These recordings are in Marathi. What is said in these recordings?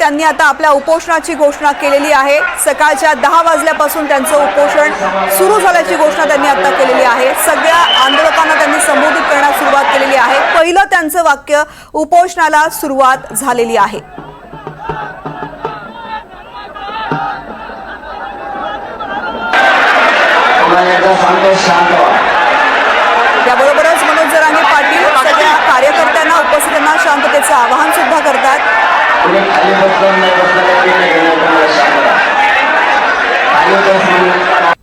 त्यांनी आता आपल्या उपोषणाची घोषणा केलेली आहे. सकाळच्या दहा वाजल्यापासून त्यांचं उपोषण सुरू झाल्याची घोषणा त्यांनी आता केलेली आहे. सगळ्या आंदोलकांना त्यांनी संबोधित करण्यास सुरुवात केलेली आहे. पहिलं त्यांचं वाक्य उपोषणाला सुरुवात झालेली आहे तुम्हाला एकदा सांगतो शांत व्हा. याबरोबरच मनोज जरांगे पाटील सगळ्या कार्यकर्त्यांना उपस्थितांना शांततेचं आवाहन सुद्धा करतात तुम्ही खाली बसलं नाही बसलं काही ते नाही घेणार तुम्हाला शांत व्हा. खाली बसलं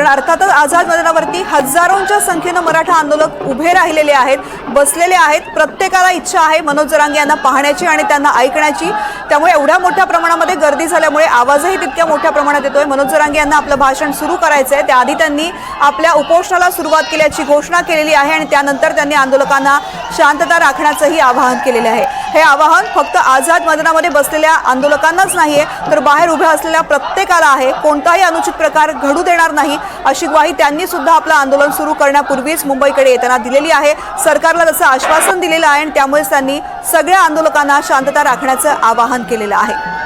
कारण अर्थातच आझाद मैदानावरती हजारोंच्या संख्येनं मराठा आंदोलक उभे राहिलेले आहेत बसलेले आहेत. प्रत्येकाला इच्छा आहे मनोज जरांगे यांना पाहण्याची आणि त्यांना ऐकण्याची. त्यामुळे एवढ्या मोठ्या प्रमाणामध्ये गर्दी झाल्यामुळे आवाजही तितक्या मोठ्या प्रमाणात येतोय. मनोज जरांगे यांना आपलं भाषण सुरू करायचं आहे त्याआधी त्यांनी आपल्या उपोषणाला सुरुवात केल्याची घोषणा केलेली आहे आणि त्यानंतर त्यांनी आंदोलकांना शांतता राखण्याचंही आवाहन केलेलं आहे. हे आवाहन फक्त आझाद मैदानामध्ये बसलेल्या आंदोलकांनाच नाहीये तर बाहेर उभ्या असलेल्या प्रत्येकाला आहे. कोणताही अनुचित प्रकार घडू देणार नाही. अशी ग्वाही त्यांनी सुद्धा आपलं आंदोलन सुरू करण्यापूर्वीच मुंबईकडे येताना दिलेली आहे. सरकारला तसं आश्वासन दिलेलं आहे आणि त्यामुळेच त्यांनी सगळ्या आंदोलकांना शांतता राखण्याचं आवाहन केलेलं आहे.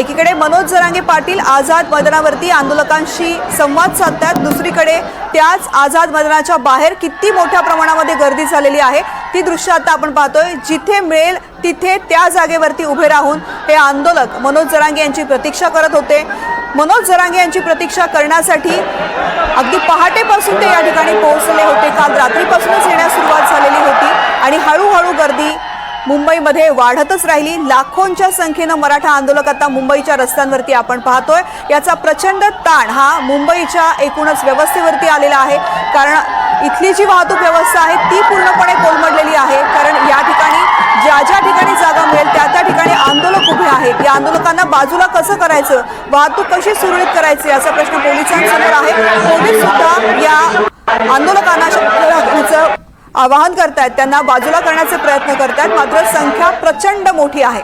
एकीकडे मनोज जरांगे पाटील आझाद मैदानावरती आंदोलकांशी संवाद साधतात. दुसरीकडे त्याच आझाद मैदानाच्या बाहेर किती मोठ्या प्रमाणामध्ये गर्दी झालेली आहे ती दृश्य आता आपण पाहतोय. जिथे मिळेल तिथे त्या जागेवरती उभे राहून हे आंदोलक मनोज जरांगे यांची प्रतीक्षा करत होते. मनोज जरांगे यांची प्रतीक्षा करण्यासाठी अगदी पहाटेपासून ते या ठिकाणी पोहोचले होते. काल रात्रीपासूनच येण्यास सुरुवात झालेली होती आणि हळूहळू गर्दी मुंबईमध्ये वाढतच राहिली. लाखोंच्या संख्येनं मराठा आंदोलक आता मुंबईच्या रस्त्यांवरती आपण पाहतोय. याचा प्रचंड ताण हा मुंबईच्या एकूणच व्यवस्थेवरती आलेला आहे. कारण इथली जी वाहतूक व्यवस्था आहे ती पूर्णपणे कोलमडलेली आहे. कारण या ठिकाणी ज्या ज्या ठिकाणी जागा मिळेल त्या त्या ठिकाणी आंदोलक उभे आहेत. या आंदोलकांना बाजूला कसं करायचं? वाहतूक कशी सुरळीत करायची असा प्रश्न पोलिसांसमोर आहे. पोलीस सुद्धा या आंदोलकांना राखण्याचं आवाहन करतायत. त्यांना बाजूला करण्याचे प्रयत्न करतायत. मात्र संख्या प्रचंड मोठी आहे.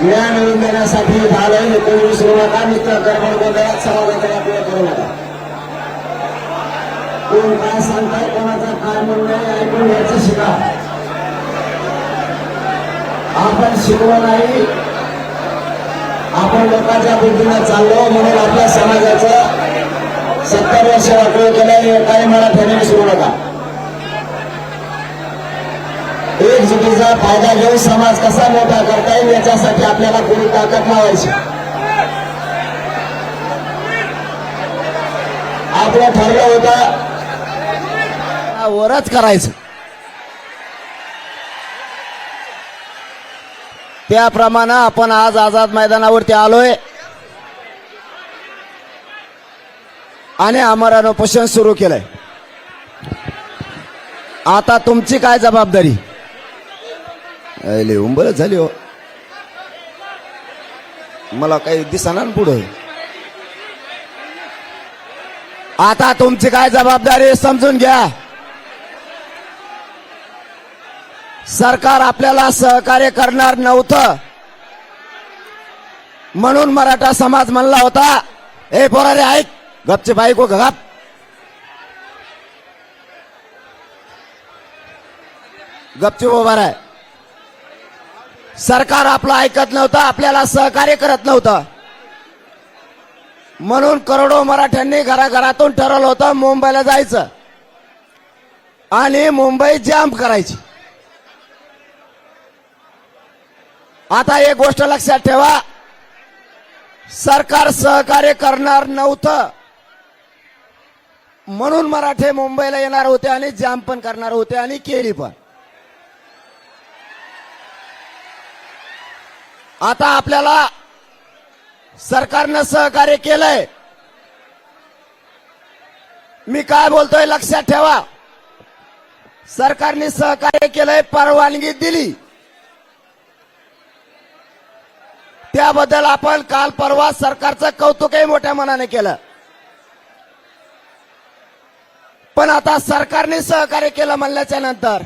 मिळवून देण्यासाठी मित्र कर्मण गोंधळात समाजाकडे आपल्याला करू नका. कोण काय सांगताय कोणाचा काय म्हणणं आहे ऐकून घ्यायचं शिका. आपण शिकलो नाही. आपण लोकांच्या बुद्धीनं चाललो म्हणून आपल्या समाजाचं सत्तर वर्ष वाटलं गेलं काही मराठ्याने विसरू नका. एकजुटीचा फायदा घेऊन समाज कसा मोठा करता येईल याच्यासाठी आपल्याला कोणी ताकद लावायची. आपलं ठरलं होतं वरच करायचं. त्याप्रमाणे आपण आज आझाद मैदानावरती आलोय. आणि आमरण उपोषण सुरू केलंय. आता तुमची काय जबाबदारी? लिहून बरं झाली हो. मला काही दिसणार पुढं. आता तुमची काय जबाबदारी समजून घ्या. सरकार आपल्याला सहकार्य करणार नव्हतं. म्हणून मराठा समाज म्हणला होता ए पोरारे ऐक गपचे बाईको गप. गपचे उभा आहे सरकार आपलं ऐकत नव्हतं आपल्याला सहकार्य करत नव्हतं. म्हणून करोडो मराठ्यांनी घराघरातून ठरवलं होतं मुंबईला जायचं. आणि मुंबई जाम करायची. आता एक गोष्ट लक्षात ठेवा. सरकार सहकार्य करणार नव्हतं. म्हणून मराठे मुंबईला येणार होते आणि जाम पण करणार होते आणि केली पण. आता आपल्याला सरकारनं सहकार्य केलंय. मी काय बोलतोय लक्षात ठेवा. सरकारने सहकार्य केलंय परवानगी दिली. त्याबद्दल आपण काल परवा सरकारचं कौतुकही मोठ्या मनाने केलं. पण आता सरकारने सहकार्य केलं म्हणल्याच्या नंतर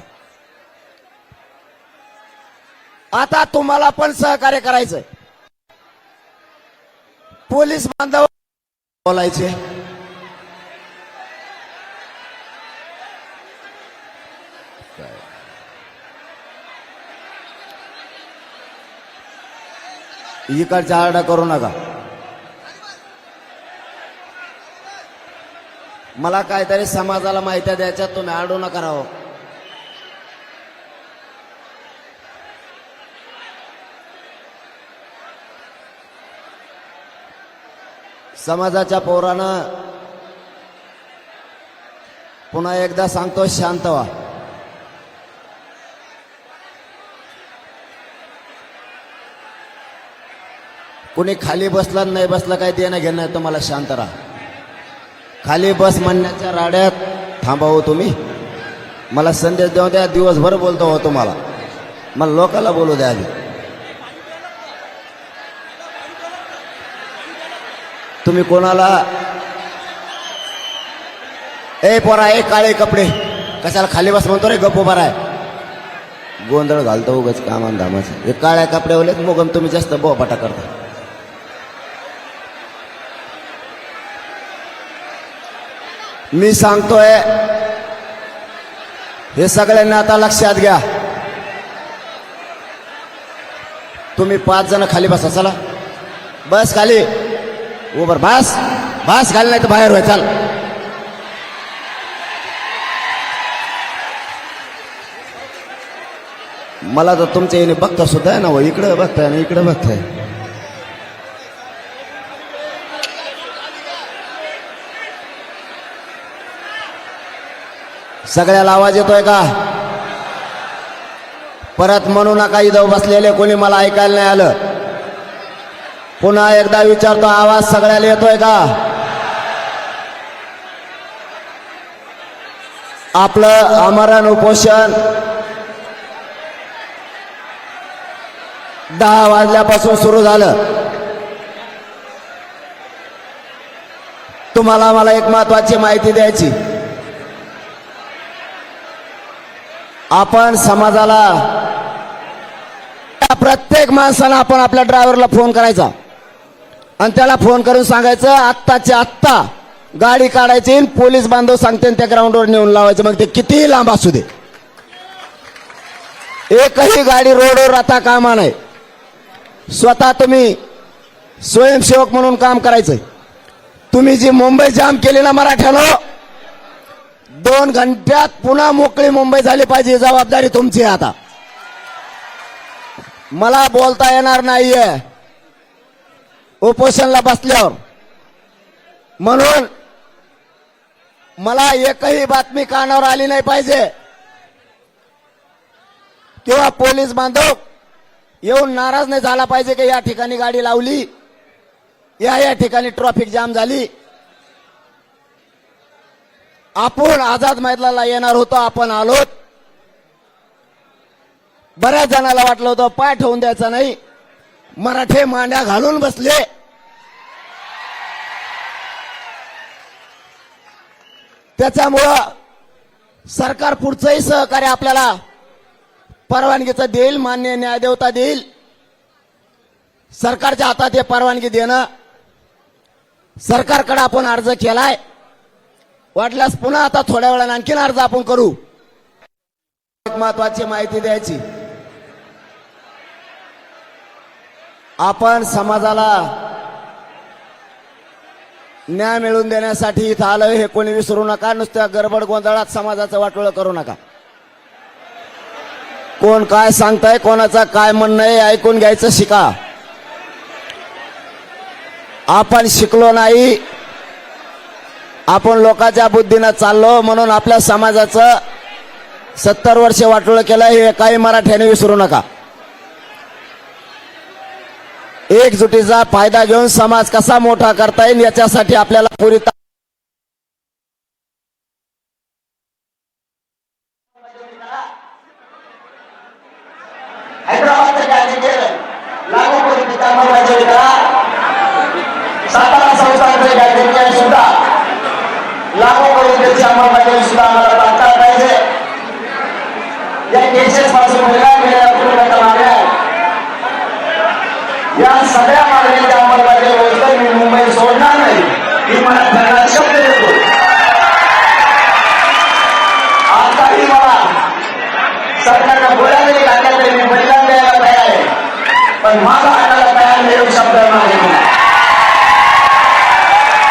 आता तुम्हाला पण सहकार्य करायचंय. पोलीस बांधव बोलायचे. इकडच्या आरडा करू नका. मला काहीतरी समाजाला माहिती द्यायच्या तुम्ही आडू नका राहो. समाजाच्या पोरानं पुन्हा एकदा सांगतो शांत व्हा. कुणी खाली बसला नाही बसला काय देणं घेणं नाही तुम्हाला शांत राहा. खाली बस म्हणण्याच्या राड्यात थांबावं तुम्ही. मला संदेश देऊ द्या दिवसभर बोलतो हो तुम्हाला. मला लोकाला बोलू द्या आधी. तुम्ही कोणाला? ए पोरा ए काळे कपडे. कशाला खाली बस म्हणतो रे गप्प आहे गोंधळ घालतो उगाच कामान धामाचं हे काळ्या कपड्यावलेच मोगम तुम्ही जास्त बोपाटा करता. मी सांगतोय हे सगळ्यांना आता लक्षात घ्या. तुम्ही पाच जण खाली बसा चला. बस खाली. उबर बस. बस खाली नाही तर बाहेर होय चाल. मला तर तुमच्या येणे बघता सुद्धा आहे ना हो. इकडं बघताय ना इकडं बघताय. सगळ्याला आवाज येतोय का? परत म्हणू नका इथं बसलेले कोणी मला ऐकायला नाही आलं. पुन्हा एकदा विचारतो आवाज सगळ्याला येतोय का? आपलं आमरण उपोषण दहा वाजल्यापासून सुरू झालं. तुम्हाला मला एक महत्वाची माहिती द्यायची. आपण समाजाला प्रत्येक माणसाला आपण आपल्या ड्रायव्हरला फोन करायचा. आणि त्याला फोन करून सांगायचं आत्ताच्या आत्ता गाडी काढायची आणि पोलीस बांधव सांगते त्या ग्राउंडवर नेऊन लावायचं. मग ते कितीही लांब असू दे. एकही गाडी रोडवर आता कामा नाही स्वतः तुम्ही स्वयंसेवक म्हणून काम करायचंय. तुम्ही जी मुंबई जाम केली ना मराठ्यानं दोन घंट्यात पुन्हा मोकळी मुंबई झाली पाहिजे जबाबदारी तुमची आता. मला बोलता येणार नाहीये. उपोषणला बसल्यावर. म्हणून मला एकही बातमी कानावर आली नाही पाहिजे. किंवा पोलीस बांधव येऊन नाराज नाही झाला पाहिजे की या ठिकाणी गाडी लावली. या या ठिकाणी ट्रॉफिक जाम झाली. आपण आझाद मैदानाला येणार होतो आपण आलोत. बऱ्याच जणाला वाटलं होतं पाय ठेवून द्यायचा नाही. मराठे मांड्या घालून बसले. त्याच्यामुळं सरकार पुढचंही सहकार्य आपल्याला परवानगीचं देईल मान्य न्यायदेवता देईल. सरकारच्या हातात हे परवानगी देणं सरकारकडे आपण अर्ज केलाय. वाटल्यास पुन्हा आता थोड्या वेळाने आणखीन अर्ज आपण करू. महत्वाची माहिती द्यायची. आपण समाजाला न्याय मिळवून देण्यासाठी इथं आलोय हे कोणी विसरू नका. नुसत्या गडबड गोंधळात समाजाचं वाटोळं करू नका. कोण काय सांगताय कोणाचं काय म्हणणं आहे ऐकून घ्यायचं शिका. आपण शिकलो नाही आपण लोकांच्या बुद्धीनं चाललो म्हणून आपल्या समाजाचं सत्तर वर्ष वाटोळं केलं हे काही मराठ्याने विसरू नका. एकजुटीचा फायदा घेऊन समाज कसा मोठा करता येईल याच्यासाठी आपल्याला पुरी ता- हैदराबादचं काय केलं लागू करून तिथं अंमलबजावणी करा सातारा संस्थानाचं काय केलं सुद्धा लागू करून त्याची अंमलबजावणी सुद्धा आम्हाला तात्काळ पाहिजे या केसेस पासून वेगळ्या वेगळ्या कुटुंबाच्या मागण्या या सगळ्या मागण्यांच्या अंमलबजावणी होईल केल्याशिवाय मी मुंबई सोडणार नाही. ही मला त्यांना शब्द देतो. आताही मला सरकारनं बोलायला जरी घातल्या तरी मी बलिदान द्यायला तयार आहे. पण माझा हाताला तयार नाही शब्द नाही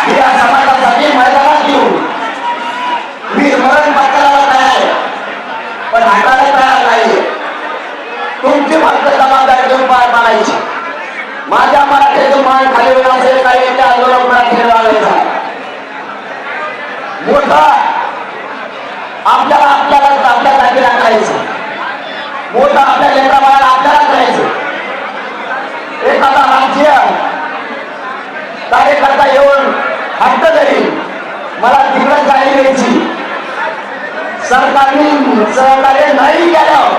मी या समाजासाठी मैदानात येऊ मी मरण पत्करायला तयार आहे पण हाताला तयार नाही तुमची फक्त जबाबदारी घेऊन पार पाडायची माझ्या मराठीचं मान खाली होईल असेल काही त्या आंदोलन मराठी लावायचा मोठा आपल्याला आपल्याला आपल्या जागी राखायचं. मोठं आपल्या लेकराबाळाला आपल्याला करायचं एखादा राजकीय कार्यकर्ता येऊन हट्ट तरी मला तिकडे जाणी द्यायची सरकारने सहकार्य नाही केलं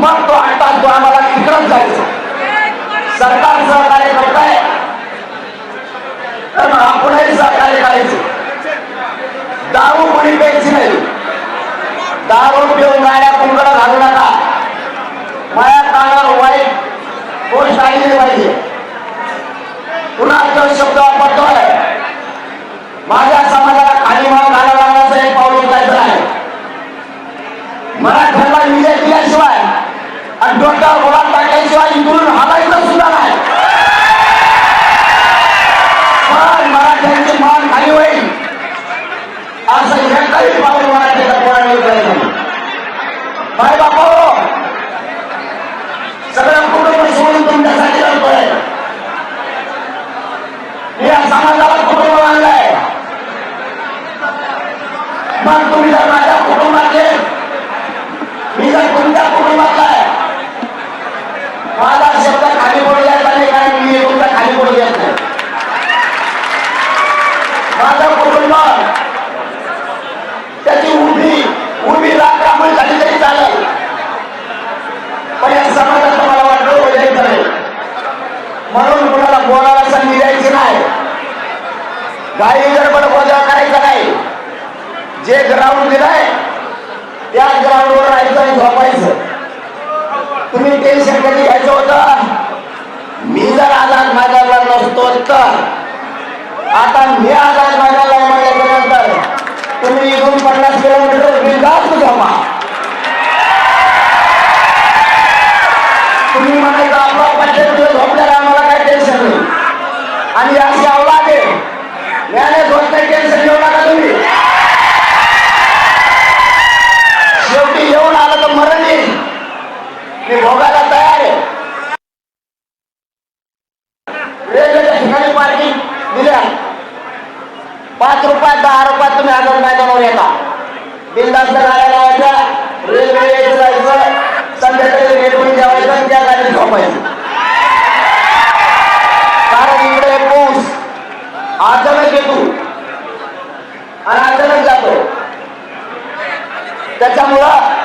मग तो हट्टात तो आम्हाला तिकडंच जायचं. सरकार सहकार्य करताय तर आपणही सहकार्य करायचं. दारू कोणी प्यायची नाही दारू पिऊन गाड्या कुंकड घालू नका माझ्या कानावर वाईट गोष्ट आलेली पाहिजे पुन्हा तो शब्द वापरतोय माझ्या समाजाला खाली माल घालायला लागण्याचं एक पाऊल उचलायचं आहे मराठ्याला विजय दिल्याशिवाय आणि डोक्यावर मुलात टाकल्याशिवाय इकडून हालायचं सुद्धा नाही पण मराठ्यांची मान खाली होईल असं एकही पाऊल मराठीचा पोराने उचलायचं नाही बाय बापा सगळं कुटुंब सोडून तुमच्यासाठी लढतोय मी या समाजाला कुटुंब आणलंय मग तुम्ही जर माझ्या कुटुंबातले मी जर तुमच्या कुटुंबातला आहे माझा शब्द खाली पडू द्यायचा नाही कारण मी तुमचा खाली पडू देत नाही माझं कुटुंब त्याची उभी उभी राखामुळे झाली तरी चालेल पण या समाजात मला वाटलं द्यायचं नाही म्हणून कुणाला बोलायला संधी द्यायची नाही काही गडबड गोंधळ करायचा नाही जे ग्राउंड दिलाय त्या ग्राउंडवर राहायचं आणि झोपायचं. तुम्ही टेन्शन कधी घ्यायचं होतं? मी जर आझाद मैदानाला नसतो तर. आता मी आझाद मैदानाला म्हटल्यानंतर तुम्ही इथून पन्नास किलोमीटर बिंदास्त झोपा. मी भोगायला तयार आहे. वेगवेगळ्या ठिकाणी पार्किंग दिल्या. पाच रुपयात दहा रुपयात तुम्ही आझाद मैदानावर येता. बिंदास्त गाड्या लावायच्या. रेल्वे यायचं जायचं. संध्याकाळी रेटून जेवायचं आणि त्या गाडीत झोपायचं. कारण इकडे पाऊस अचानक येतो. आणि अचानक जातो. त्याच्यामुळं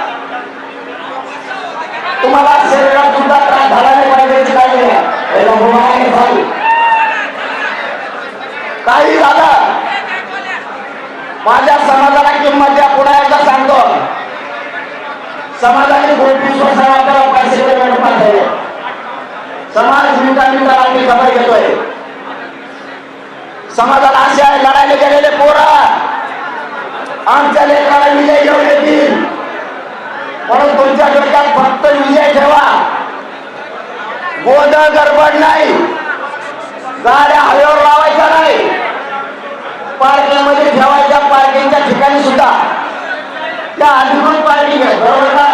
तुम्हाला शरीरात सुद्धा त्रास झाला नाही पाहिजे याची काळजी घ्या काही झालं. माझ्या समाजाला किंमत द्या पुन्हा एकदा सांगतो. समाजाने गोष्टी आपल्याला पैसे पेमेंट पाठवले समाज मिनिटा मिनिटाला मी खबर घेतोय. समाजाला असे आहे लढायला गेलेले पोरा. आमच्या लेकराला विजय घेऊन येतील म्हणून तुमच्या डोक्यात फक्त विजय ठेवा. गोंधळ गडबड नाही. गाड्या हवेवर लावायच्या नाही. पार्किंगमध्ये ठेवायच्या पार्किंगच्या ठिकाणी सुद्धा. त्या अधिकृत पार्किंग आहे बरोबर का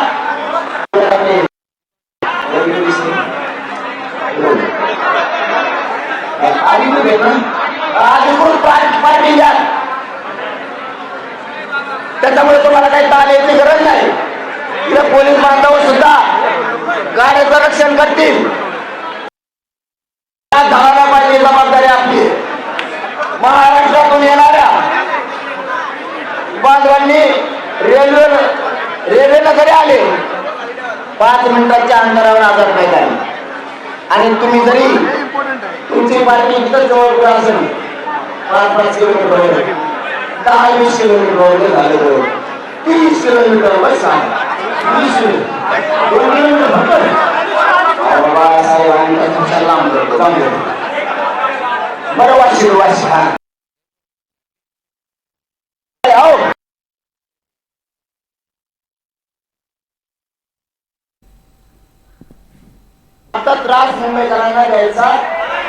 अधिकृत आहे ना? अधिकृत पार्किंग आहे त्याच्यामुळे तुम्हाला काही ताल यायची गरज नाही इथे पोलीस बांधव सुद्धा गाड्याचं रक्षण करतील त्या पाहिजे जबाबदारी आपली. महाराष्ट्रातून येणाऱ्या बांधवांनी रेल्वे रेल्वेला जरी आले. पाच मिनिटाच्या अंतरावर आझाद मैदान आणि तुम्ही जरी तुमची पार्टी इथं जवळ असेल? पाच पाच किलोमीटर वगैरे. दहा वीस किलोमीटर वगैरे झाले तर. तीस किलोमीटर बस सांगा. वीस किलोमीटर. दोन किलोमीटर फक्त लांब जातो, बरं वाशी हा हो आता त्रास मुंबईकरांना द्यायचा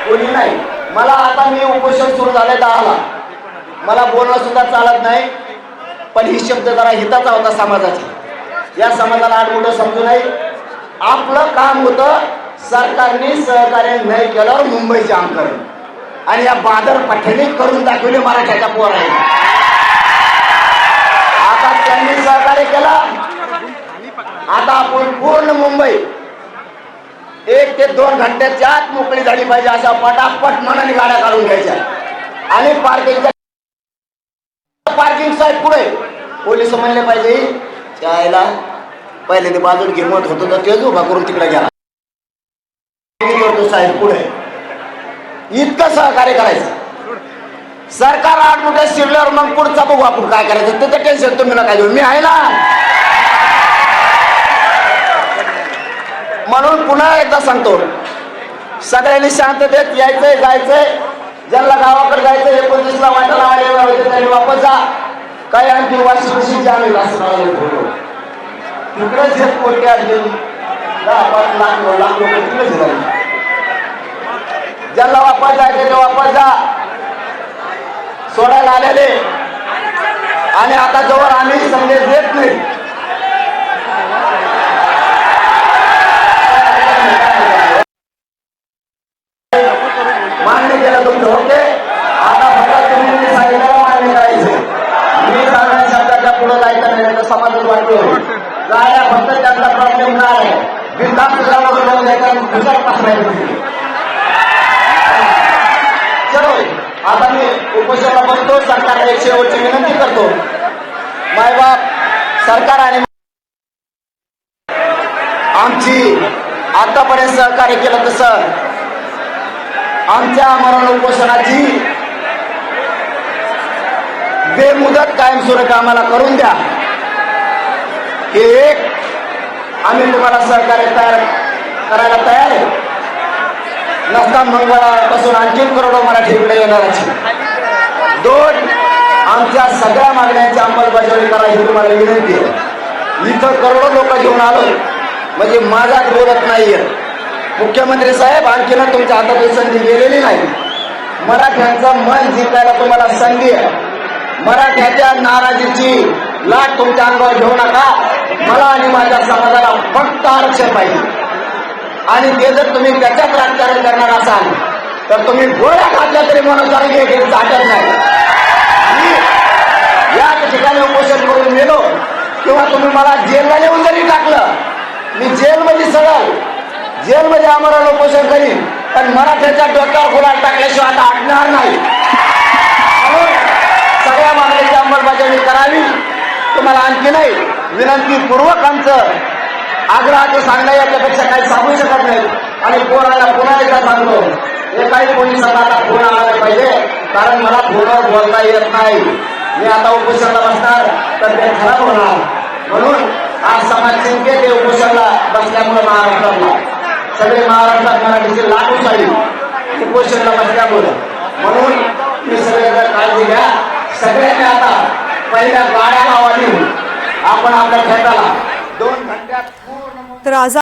कोणी नाही. मला आता मी उपोषण सुरू झाले दहाला. मला बोलणं सुद्धा चालत नाही पण ही शब्द जरा हिताचा होता समाजाचा. या समाजाला आडमुठं समजू नये. आपलं काम होतं सरकारने सहकार्य नाही केल्यावर मुंबईचे जाम आणि या बादर पठ्याने करून दाखवले मराठ्याच्या पोर आहे आता त्यांनी सहकार्य केला. आता आपण पूर्ण मुंबई एक ते दोन घंट्याच्या आत मोकळी झाली पाहिजे अशा पटापट मनाने गाड्या काढून घ्यायच्या. आणि पार्किंगच्या पार्किंग साईड पुढे. पोलीस म्हणले पाहिजे त्याला पहिले ते बाजून घेऊन होतो तर तेच उभा करून तिकडे गेला. करतो साहेब पुढे. इतकं सहकार्य करायचं. सरकार आठ मोठ्या शिरल्यावर मग पुढचा बघू आपण काय करायचं. त्याचं टेन्शन तुम्ही नका घेऊ. मी आहे ना. म्हणून पुन्हा एकदा सांगतो. सगळ्यांनी शांततेत यायचंय जायचंय. ज्यांना गावाकडे जायचं एकोणतीसला वाटायला आलेला होते त्यांनी वापस जा. काही आणखी वाशी कशी जावे असं मला तिकडेच हे दहा पाच लाख लाख लोक तिकडेच झाले? ज्यांना वापस जायचे ते वापस जा. सोडायला आलेले. आणि आता जवळ आम्ही संदेश देत नाही मान्य केलं तुमचं ओके आता फक्त तुम्ही जे सांगितलं मान्य करायचं मी सांगण्या शब्दाच्या पुढे जायचं नाही तर समाजात वाटतो गाड्या फक्त त्यांचा प्रॉब्लेम काय आहे बिनधास्त दुसऱ्या लोक जाऊन चलो आता मी उपोषणाला बसतो सरकारला एक शेवटची विनंती करतो. मायबाप सरकार आणि आमची आतापर्यंत सहकार्य केलं तसं आमच्या मरण उपोषणाची बेमुदत कायमस्वरूपी आम्हाला करून द्या. हे एक आम्ही तुम्हाला सहकार्य तयार करायला तयार आहे. नसता मंगळवारपासून आणखीन करोडो मराठी इकडे येणाराची दोन आमच्या सगळ्या मागण्यांची अंमलबजावणी करा ही तुम्हाला विनंती आहे. इथं करोडो लोक घेऊन आलो. म्हणजे माझ्यात बोलत नाहीये. मुख्यमंत्री साहेब आणखीन तुमच्या हातात संधी गेलेली नाही. मराठ्यांचं मन जिंकायला तुम्हाला संधी आहे. मराठ्याच्या नाराजीची लाट तुमच्या अंगावर घेऊ नका. मला आणि माझ्या समाजाला फक्त आरक्षण पाहिजे. आणि ते जर तुम्ही त्याच्यात राजकारण करणार असाल तर तुम्ही गोळ्या खाल्ल्या तरी म्हणून हे चाटत नाही. या ठिकाणी उपोषण करून गेलो किंवा तुम्ही मला जेलला येऊन जरी टाकलं मी जेलमध्ये सगळं जेलमध्ये आम्हाला उपोषण करीन पण मराठ्याच्या डोक्यावर गुलाल टाकल्याशिवाय आता आटणार नाही. म्हणून सगळ्या मागणीची अंमलबजावणी करावी. तुम्हाला आणखी नाही विनंतीपूर्वक आमचं आग्रहाचं सांगणं याच्यापेक्षा काही सांगू शकत नाही. आणि कोणाला पुन्हा एकदा सांगतो हे काही पोलिसांना आता फोन आला पाहिजे कारण मला फोनवर बोलता येत नाही. मी आता उपोषणाला बसणार तर ते खराब होणार. म्हणून आज समाज चिंते ते उपोषणाला बसल्यामुळे महाराष्ट्रातला सगळे महाराष्ट्रात मराठीचे लागू झाली उपोषणाला बसल्यामुळे. म्हणून मी सगळ्यांना काळजी घ्या. सगळ्यांनी आता पहिल्या गाड्या लावा आपण आपल्या खेळाला दोन घंट्यात तर आज